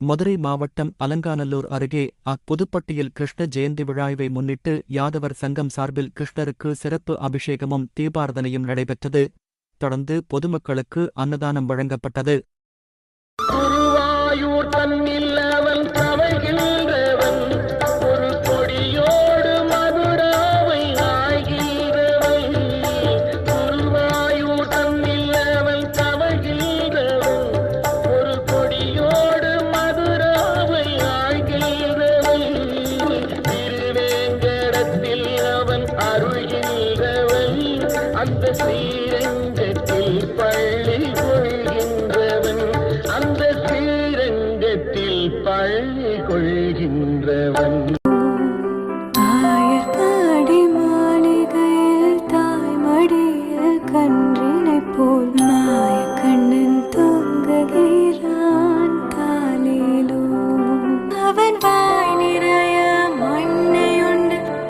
மதுரை மாவட்டம் அலங்காநல்லூர் அருகே அப்புதுப்பட்டியில் கிருஷ்ண ஜெயந்தி விழாவை முன்னிட்டு யாதவர் சங்கம் சார்பில் கிருஷ்ணருக்கு சிறப்பு அபிஷேகமும் தீபாரதனையும் நடைபெற்றது. தொடர்ந்து பொதுமக்களுக்கு அன்னதானம் வழங்கப்பட்டது. அருள்கின்றவன் அந்த சீரங்கத்தில் பள்ளி கொள்கின்றவன். அந்த சீரங்கத்தில் பள்ளி கொள்கின்றவன். ஆயர்பாடி கண்ணன் தூங்குகிறான் காலிலோ. அவன்